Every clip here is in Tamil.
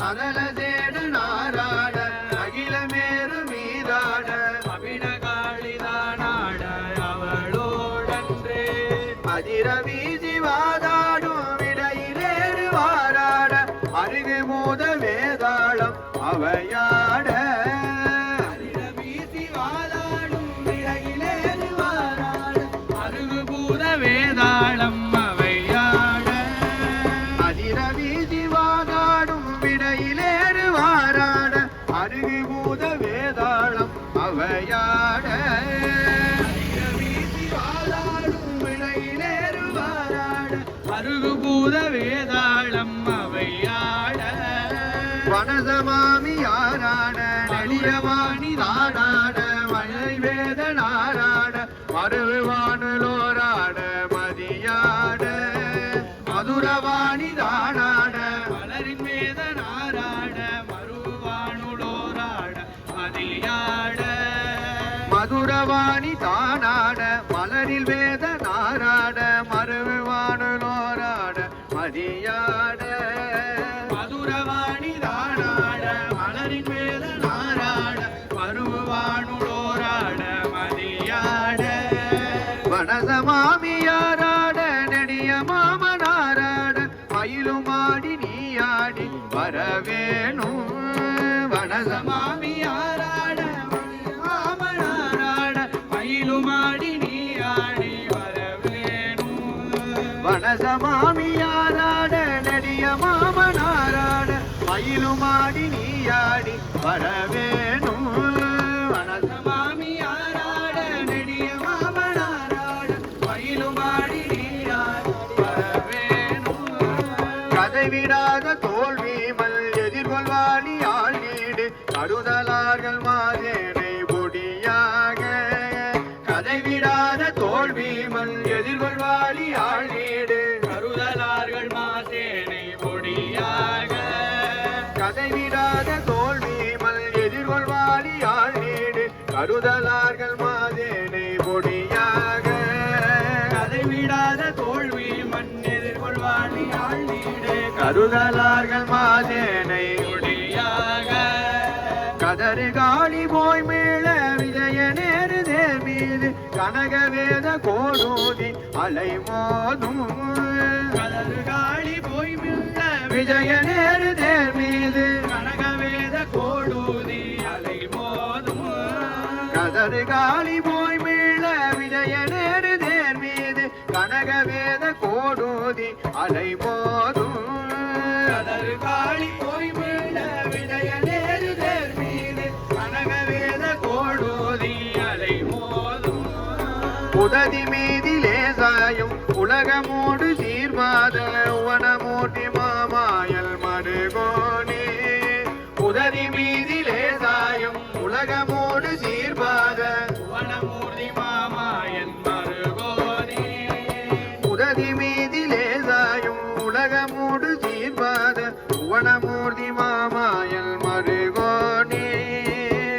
அகல தேடு நாராட அகிலமேறு மீராட அபிடகாளிதானாட அவளோடன்றே. அதிர வீசி வாதாடும் விடையிலேறு வாராட அருகு மூத வேதாளம் அவையாட வேதாளம் அவையாட வேதாளம் அவையாட. வனசமாமி யாராட நெடியவாணி நாடாட மழை வேத நாராட மறுவானுலோராட மலரில் வேத நாராட மறுவானுலோராட மதியாட. மதுரவாணி தானாட மலரின் வேத நாராட மறுவானுளோராட மதியாட. வனசமாமியாராட நெடிய மாமனாராட மயிலுமாடி நீயாடி வரவேணும் வனசமா மாமியாராட மாமனாராட மயிலுமாடி வனசமாமியாராட நடிய மாமனாராட மயிலுமாடி நீயாடி வரவேணும். வனசமா மாமியாராட மாமனாராட மயிலுமாடி நீ வரவேணும். கதை விடாத தோல்வி மல் எதிர்கொள்வாணி ஆள் நீடு கருதலார்கள் மாதேனை பொடியாக கதை விடாத தோல்வி மல் எதிர்கொள்வாணி ஆள் நீடு நீடு கருதலார்கள் மாதேனை பொடியாக. கதை விடாத தோல்வி மண் எதிர்கொள்வாணி ஆள் நீடு கருதலார்கள் மாதேனை பொடியாக. கதறு காளி போய் மீள விஜய நேருதே மீது கனகவேத கோடூதி அலை மோதும் கதறு காளி போய் மில்ல விஜய நேருதே மீது கனகவேத காளி போய் மீள விஜய நேருதே மீது. கனகவேத கோடூதி அலை மோதும் கதறு காளி போய் மில்ல விஜய நேருதேர் மீது. கனகவேத கோடூதி அலை மோதும் உததி மீதிலே சாயும் உலகமோடு சீர்வாத உலகமோடு சீர்வாத உவனமூர்த்தி மாமாயல் மடுகோனே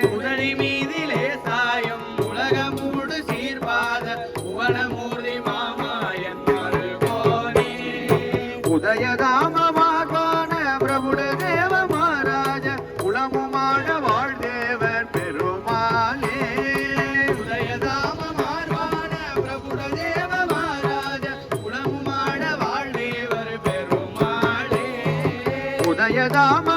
உதடி மீதிலே சாயம் உலகமூடு சீர்பாத புவனமூர்த்தி மாமாயன் மருகோனே. உதயதாம உதயதாம